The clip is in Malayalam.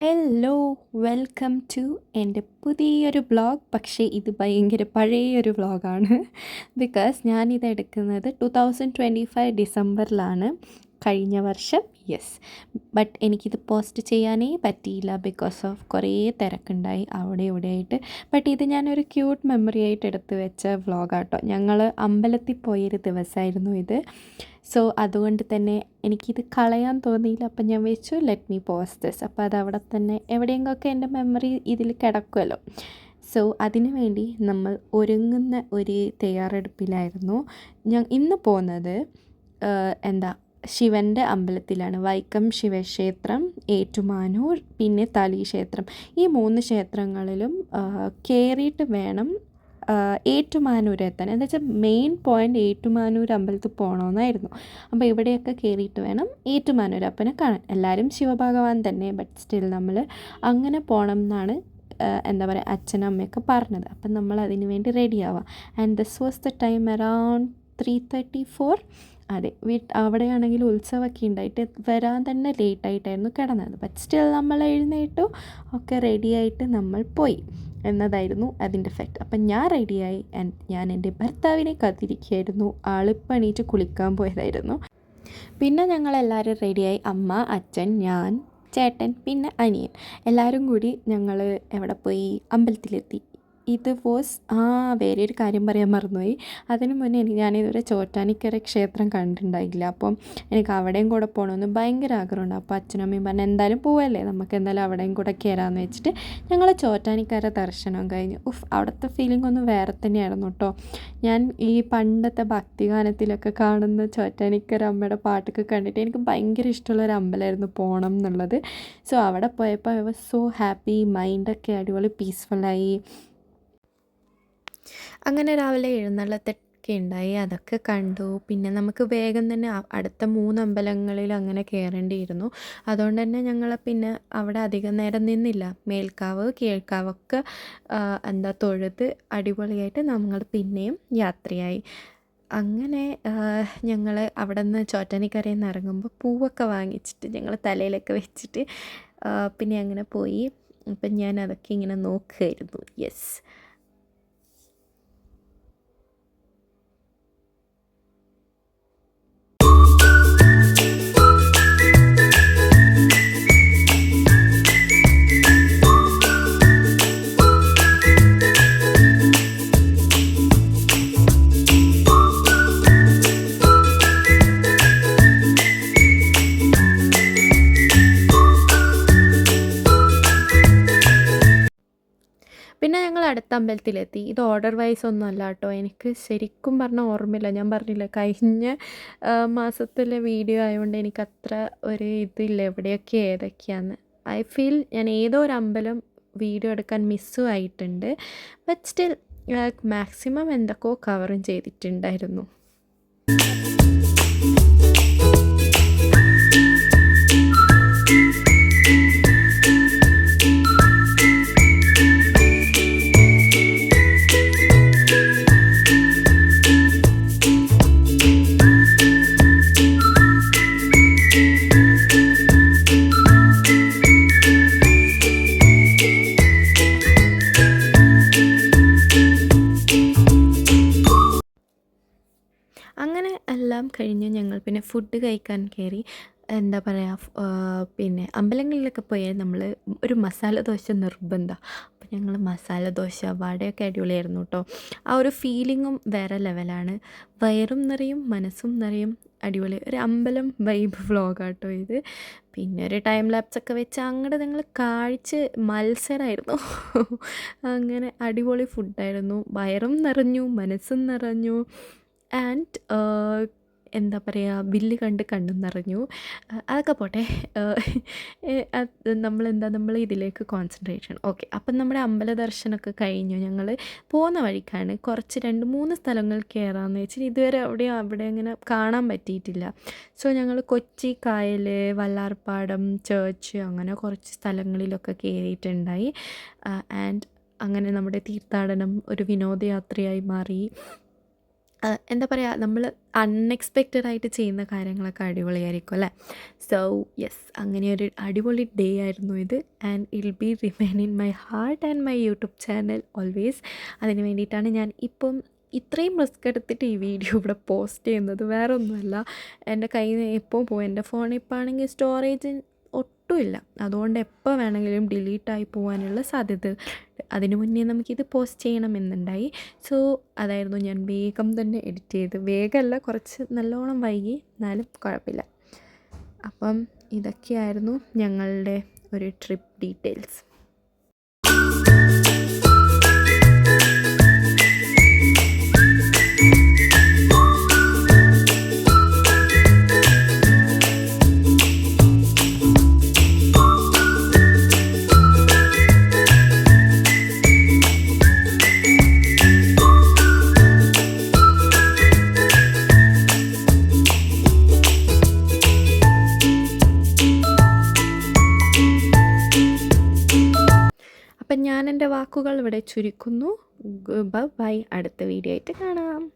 ഹലോ വെൽക്കം ടു എന്റെ പുതിയൊരു വ്ളോഗ് പക്ഷേ ഇത് ഭയങ്കര പഴയൊരു വ്ളോഗാണ് ബിക്കോസ് ഞാനിത് എടുക്കുന്നത് ടു തൗസൻഡ് ട്വന്റി ഫൈവ് ഡിസംബറിലാണ് കഴിഞ്ഞ വർഷം യെസ് ബട്ട് എനിക്കിത് പോസ്റ്റ് ചെയ്യാനേ പറ്റിയില്ല ബിക്കോസ് ഓഫ് കുറേ തിരക്കുണ്ടായി അവിടെ ഇവിടെ ആയിട്ട് ബട്ട് ഇത് ഞാനൊരു ക്യൂട്ട് മെമ്മറി ആയിട്ട് എടുത്ത് വെച്ച വ്ളോഗാട്ടോ ഞങ്ങൾ അമ്പലത്തിൽ പോയൊരു ദിവസമായിരുന്നു ഇത്. സോ അതുകൊണ്ട് തന്നെ എനിക്കിത് കളയാൻ തോന്നിയില്ല. അപ്പം ഞാൻ വെച്ചു ലെറ്റ് മീ പോസ്റ്റ് ദിസ് അപ്പോൾ അത് അവിടെ തന്നെ എവിടെയെങ്കിലൊക്കെ എന്റെ മെമ്മറി ഇതിൽ കിടക്കുമല്ലോ. സോ അതിനു വേണ്ടി നമ്മൾ ഒരുങ്ങുന്ന ഒരു തയ്യാറെടുപ്പിലായിരുന്നു. ഞാൻ ഇന്ന് പോകുന്നത് എന്താ ശിവന്റെ അമ്പലത്തിലാണ്. വൈക്കം ശിവക്ഷേത്രം ഏറ്റുമാനൂർ പിന്നെ തളി ക്ഷേത്രം. ഈ മൂന്ന് ക്ഷേത്രങ്ങളിലും കയറിയിട്ട് വേണം ഏറ്റുമാനൂർ എത്താൻ. എന്താ വെച്ചാൽ മെയിൻ പോയിന്റ് ഏറ്റുമാനൂർ അമ്പലത്തിൽ പോകണമെന്നായിരുന്നു അപ്പോൾ ഇവിടെയൊക്കെ കയറിയിട്ട് വേണം ഏറ്റുമാനൂർ അപ്പനെ കാണാൻ. എല്ലാവരും ശിവഭഗവാൻ തന്നെ ബട്ട് സ്റ്റിൽ നമ്മൾ അങ്ങനെ പോകണം എന്നാണ് എന്താ പറയുക അച്ഛനും അമ്മയൊക്കെ പറഞ്ഞത്. അപ്പം നമ്മൾ അതിന് വേണ്ടി and this was the time around three thirty four അതെ വീട്ട് അവിടെയാണെങ്കിൽ ഉത്സവമൊക്കെ ഉണ്ടായിട്ട് വരാൻ തന്നെ ലേറ്റായിട്ടായിരുന്നു കിടന്നത്. ബട്ട് സ്റ്റിൽ നമ്മൾ എഴുന്നേറ്റു ഒക്കെ റെഡിയായിട്ട് നമ്മൾ പോയി എന്നതായിരുന്നു അതിന്റെ ഫാക്ട് അപ്പം ഞാൻ റെഡിയായി ഞാൻ എന്റെ ഭർത്താവിനെ കാത്തിരിക്കുകയായിരുന്നു. ആളിപ്പം എണീറ്റ് കുളിക്കാൻ പോയതായിരുന്നു. പിന്നെ ഞങ്ങളെല്ലാവരും റെഡിയായി അമ്മ അച്ഛൻ ഞാൻ ചേട്ടൻ പിന്നെ അനിയൻ. എല്ലാവരും കൂടി ഞങ്ങൾ എവിടെ പോയി? അമ്പലത്തിലെത്തി. ഇത് വാസ് ആ വേറെ ഒരു കാര്യം പറയാൻ മറന്നുപോയി. അതിന് മുന്നേ എനിക്ക് ഞാനിതുവരെ ചോറ്റാനിക്കര ക്ഷേത്രം കണ്ടിട്ടുണ്ടായില്ല അപ്പം എനിക്ക് അവിടെയും കൂടെ പോകണമെന്ന് ഭയങ്കര ആഗ്രഹമുണ്ട്. അപ്പോൾ അച്ഛനും അമ്മയും പറഞ്ഞു എന്തായാലും പോവല്ലേ? നമുക്ക് എന്തായാലും അവിടെയും കൂടെ കയറാമെന്ന് വെച്ചിട്ട് ഞങ്ങൾ ചോറ്റാനിക്കര ദർശനം കഴിഞ്ഞു. ഉഫ് അവിടുത്തെ ഫീലിംഗ് ഒന്ന് വേറെ തന്നെയായിരുന്നു കേട്ടോ ഞാൻ ഈ പണ്ടത്തെ ഭക്തിഗാനത്തിലൊക്കെ കാണുന്ന ചോറ്റാനിക്കര അമ്മയുടെ പാട്ടൊക്കെ കണ്ടിട്ട് എനിക്ക് ഭയങ്കര ഇഷ്ടമുള്ളൊരു അമ്പലമായിരുന്നു പോകണം എന്നുള്ളത്. സോ അവിടെ പോയപ്പോൾ ഐ വാസ് സോ ഹാപ്പി മൈൻഡൊക്കെ അടിപൊളി പീസ്ഫുള്ളായി അങ്ങനെ രാവിലെ എഴുന്നള്ളത്തൊക്കെ ഉണ്ടായി. അതൊക്കെ കണ്ടു. പിന്നെ നമുക്ക് വേഗം തന്നെ അടുത്ത മൂന്ന് അമ്പലങ്ങളിൽ അങ്ങനെ കയറേണ്ടിയിരുന്നു. അതുകൊണ്ട് തന്നെ ഞങ്ങൾ പിന്നെ അവിടെ അധികം നേരം നിന്നില്ല. മേൽക്കാവ് കീഴ്ക്കാവൊക്കെ എന്താ തൊഴുത് അടിപൊളിയായിട്ട് നമ്മൾ പിന്നെയും യാത്രയായി. അങ്ങനെ ഞങ്ങൾ അവിടെ നിന്ന് ചോറ്റാനിക്കരയിൽ നിന്ന് ഇറങ്ങുമ്പോൾ പൂവൊക്കെ വാങ്ങിച്ചിട്ട് ഞങ്ങൾ തലയിലൊക്കെ വെച്ചിട്ട് പിന്നെ അങ്ങനെ പോയി. അപ്പം ഞാൻ അതൊക്കെ ഇങ്ങനെ നോക്കുമായിരുന്നു യെസ് അടുത്ത അമ്പലത്തിലെത്തി ഇത് ഓർഡർ വൈസ് ഒന്നും അല്ല കേട്ടോ. എനിക്ക് ശരിക്കും പറഞ്ഞാൽ ഓർമ്മയില്ല. ഞാൻ പറഞ്ഞില്ല കഴിഞ്ഞ മാസത്തിലെ വീഡിയോ ആയതുകൊണ്ട് എനിക്ക് അത്ര ഒരു ഇതില്ല. എവിടെയൊക്കെ ഏതൊക്കെയാന്ന്. ഐ ഫീൽ ഞാൻ ഏതോ ഒരു അമ്പലം വീഡിയോ എടുക്കാൻ മിസ്സും ആയിട്ടുണ്ട്. ബട്ട് സ്റ്റിൽ മാക്സിമം എന്തൊക്കെയോ കവറും ചെയ്തിട്ടുണ്ടായിരുന്നു. എല്ലാം കഴിഞ്ഞ് ഞങ്ങൾ പിന്നെ ഫുഡ് കഴിക്കാൻ കയറി. എന്താ പറയുക പിന്നെ അമ്പലങ്ങളിലൊക്കെ പോയാൽ നമ്മൾ ഒരു മസാല ദോശ നിർബന്ധമാണ് അപ്പോൾ ഞങ്ങൾ മസാല ദോശ വടയൊക്കെ അടിപൊളിയായിരുന്നു കേട്ടോ ആ ഒരു ഫീലിങ്ങും വേറെ ലെവലാണ് വയറും നിറയും മനസ്സും നിറയും അടിപൊളി. ഒരു അമ്പലം വൈബ് വ്ളോഗാട്ടോ ഇത്. പിന്നെ ഒരു ടൈം ലാപ്സൊക്കെ വെച്ച് അങ്ങോട്ട് നിങ്ങൾ കാഴ്ച മത്സരമായിരുന്നു അങ്ങനെ അടിപൊളി ഫുഡായിരുന്നു വയറും നിറഞ്ഞു മനസ്സും നിറഞ്ഞു. ആൻഡ് എന്താ പറയുക ബില്ല് കണ്ട് കണ്ണും നിറഞ്ഞു അതൊക്കെ പോട്ടെ. നമ്മളെന്താ നമ്മൾ ഇതിലേക്ക് കോൺസെൻട്രേഷൻ ഓക്കെ അപ്പം നമ്മുടെ അമ്പല ദർശനമൊക്കെ കഴിഞ്ഞു. ഞങ്ങൾ പോകുന്ന വഴിക്കാണ് കുറച്ച് രണ്ട് മൂന്ന് സ്ഥലങ്ങൾ കയറാമെന്ന് വെച്ചാൽ ഇതുവരെ അവിടെ അവിടെ അങ്ങനെ കാണാൻ പറ്റിയിട്ടില്ല. സോ ഞങ്ങൾ കൊച്ചി കായൽ വല്ലാർപ്പാടം ചേർച്ച് അങ്ങനെ കുറച്ച് സ്ഥലങ്ങളിലൊക്കെ കയറിയിട്ടുണ്ടായി ആൻഡ് അങ്ങനെ നമ്മുടെ തീർത്ഥാടനം ഒരു വിനോദയാത്രയായി മാറി. എന്താ പറയുക നമ്മൾ അൺഎക്സ്പെക്റ്റഡ് ആയിട്ട് ചെയ്യുന്ന കാര്യങ്ങളൊക്കെ അടിപൊളിയായിരിക്കും അല്ലേ? സോ യെസ് അങ്ങനെ ഒരു അടിപൊളി ഡേ ആയിരുന്നു ഇത്. And I'll be remain in my heart and my YouTube channel always അതിന് വേണ്ടിയിട്ടാണ് ഞാൻ ഇപ്പം ഇത്രയും റിസ്ക് എടുത്തിട്ട് ഈ വീഡിയോ ഇവിടെ പോസ്റ്റ് ചെയ്യുന്നത്. വേറെ ഒന്നുമല്ല എന്റെ കയ്യിൽ നിന്ന് എപ്പോൾ പോകും എന്റെ ഫോൺ ഇപ്പോൾ ആണെങ്കിൽ സ്റ്റോറേജ് ഒട്ടുമില്ല. അതുകൊണ്ട് എപ്പോൾ വേണമെങ്കിലും ഡിലീറ്റായി പോകാനുള്ള സാധ്യത അതിനു മുന്നേ നമുക്കിത് പോസ്റ്റ് ചെയ്യണമെന്നുണ്ടായി. സോ അതായിരുന്നു ഞാൻ വേഗം തന്നെ എഡിറ്റ് ചെയ്ത്. വേഗമല്ല കുറച്ച് നല്ലോണം വൈകി. എന്നാലും കുഴപ്പമില്ല. അപ്പം ഇതൊക്കെയായിരുന്നു ഞങ്ങളുടെ ഒരു ട്രിപ്പ് ഡീറ്റെയിൽസ് അപ്പം ഞാൻ എന്റെ വാക്കുകൾ ഇവിടെ ചുരുക്കുന്നു. ബൈ. അടുത്ത വീഡിയോ ആയിട്ട് കാണാം.